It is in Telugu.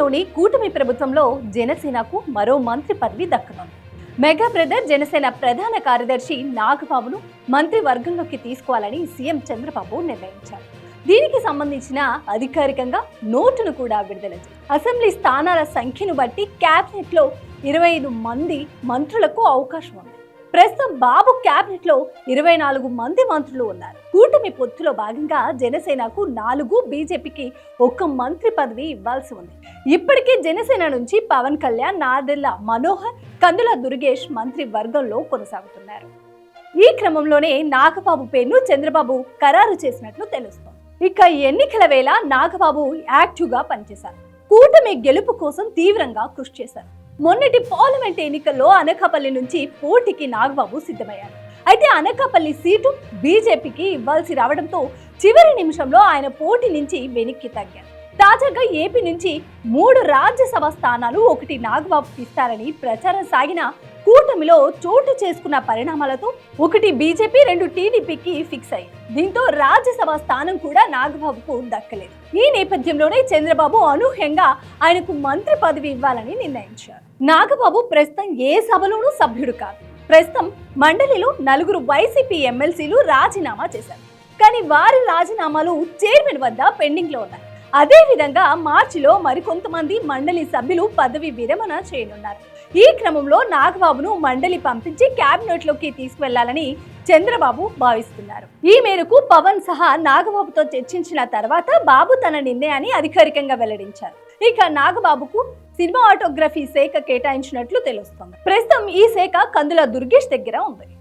ఏపీలోని కూటమి ప్రభుత్వంలో జనసేనకు మరో మంత్రి పదవి దక్కనుంది. మెగా బ్రదర్ జనసేన ప్రధాన కార్యదర్శి నాగబాబును మంత్రివర్గంలోకి తీసుకోవాలని సీఎం చంద్రబాబు నిర్ణయించారు. దీనికి సంబంధించిన అధికారికంగా నోటును కూడా విడుదల అసెంబ్లీ స్థానాల సంఖ్యను బట్టి క్యాబినెట్లో ఇరవై ఐదు మంది మంత్రులకు అవకాశం ఉంది. ప్రస్తుతం బాబు క్యాబినెట్లో ఇరవై నాలుగు మంది మంత్రులు ఉన్నారు. కూటమి పొత్తులో భాగంగా జనసేనకు నాలుగు బీజేపీకి ఒక్క మంత్రి పదవి ఇవ్వాల్సి ఉంది. ఇప్పటికే జనసేన నుంచి పవన్ కళ్యాణ్ నాదెల్ల మనోహర్ కందుల దుర్గేష్ మంత్రి వర్గంలో కొనసాగుతున్నారు. ఈ క్రమంలోనే నాగబాబు పేరును చంద్రబాబు ఖరారు చేసినట్లు తెలుస్తోంది. ఇక ఎన్నికల వేళ నాగబాబు యాక్టివ్గా పనిచేశారు. కూటమి గెలుపు కోసం తీవ్రంగా కృషి చేశారు. మొన్నటి పార్లమెంట్ ఎన్నికల్లో అనకాపల్లి నుంచి పోటీకి నాగబాబు సిద్ధమయ్యారు. అయితే అనకాపల్లి సీటు బీజేపీకి ఇవ్వాల్సి రావడంతో చివరి నిమిషంలో ఆయన పోటీ నుంచి వెనక్కి తగ్గారు. తాజాగా ఏపీ నుంచి మూడు రాజ్యసభ స్థానాలు ఒకటి నాగబాబుకి ఇస్తారని ప్రచారం సాగిన కూటమిలో చోటు చేసుకున్న పరిణామాలతో ఒకటి బీజేపీ రెండు టీడీపీకి ఫిక్స్ అయ్యాయి దీంతో రాజ్యసభ స్థానం కూడా నాగబాబుకు దక్కలేదు. ఈ నేపథ్యంలోనే చంద్రబాబు అనూహ్యంగా ఆయనకు మంత్రి పదవి ఇవ్వాలని నిర్ణయించారు. నాగబాబు ప్రస్తుతం ఏ సభలోనూ సభ్యుడు కాదు. ప్రస్తుతం మండలిలో నలుగురు వైసీపీ ఎమ్మెల్సీలు రాజీనామా చేశారు. కానీ వారి రాజీనామాలు చైర్మన్ వద్ద పెండింగ్లో ఉన్నాయి. అదేవిధంగా మార్చిలో మరికొంతమంది మండలి సభ్యులు పదవి విరమణ చేయనున్నారు. ఈ క్రమంలో నాగబాబును మండలి పంపించి కేబినెట్లోకి తీసుకువెళ్ళాలని చంద్రబాబు భావిస్తున్నారు. ఈ మేరకు పవన్ సహా నాగబాబుతో చర్చించిన తర్వాత బాబు తన నిర్ణయాన్ని అధికారికంగా వెల్లడించారు. ఇక నాగబాబుకు సినిమా ఆటోగ్రఫీ శాఖ కేటాయించినట్లు తెలుస్తోంది. ప్రస్తుతం ఈ శాఖ కందుల దుర్గేష్ దగ్గర ఉంది.